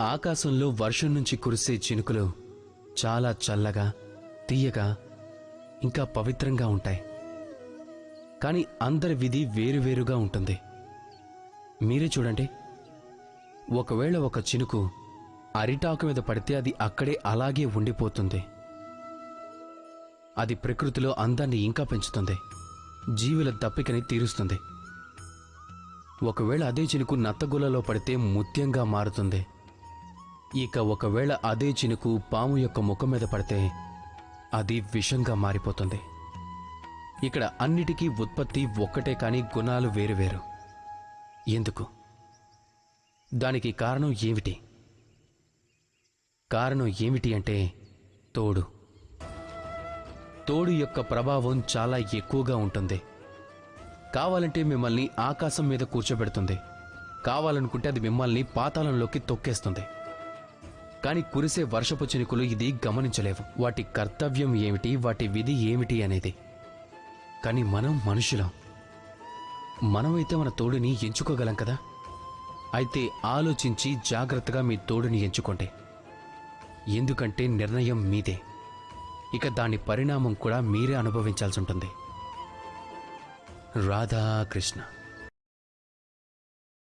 ఆకాశంలో వర్షం నుంచి కురిసే చినుకులు చాలా చల్లగా తీయగా ఇంకా పవిత్రంగా ఉంటాయి. కానీ అందరి విధి వేరువేరుగా ఉంటుంది. మీరే చూడండి. ఒకవేళ ఒక చినుకు అరిటాకు మీద పడితే అది అక్కడే అలాగే ఉండిపోతుంది. అది ప్రకృతిలో అందాన్ని ఇంకా పెంచుతుంది. జీవుల దప్పికని తీరుస్తుంది. ఒకవేళ అదే చినుకు నత్తగులలో పడితే ముత్యంగా మారుతుంది. ఇక ఒకవేళ అదే చినుకు పాము యొక్క ముఖం మీద పడితే అది విషంగా మారిపోతుంది. ఇక్కడ అన్నిటికీ ఉత్పత్తి ఒక్కటే కానీ గుణాలు వేరువేరు ఎందుకు? దానికి కారణం ఏమిటి? కారణం ఏమిటి అంటే తోడు. తోడు యొక్క ప్రభావం చాలా ఎక్కువగా ఉంటుంది. కావాలంటే మిమ్మల్ని ఆకాశం మీద కూర్చోబెడుతుంది. కావాలనుకుంటే అది మిమ్మల్ని పాతాళంలోకి తొక్కేస్తుంది. కానీ కురిసే వర్షపు చినుకులు ఇది గమనించలేవు. వాటి కర్తవ్యం ఏమిటి? వాటి విధి ఏమిటి అనేది. కానీ మనం మనుషులం. మనమైతే మన తోడుని ఎంచుకోగలం కదా? అయితే ఆలోచించి జాగ్రత్తగా మీ తోడుని ఎంచుకోండి. ఎందుకంటే నిర్ణయం మీదే. ఇక దాని పరిణామం కూడా మీరే అనుభవించాల్సి ఉంటుంది. రాధాకృష్ణ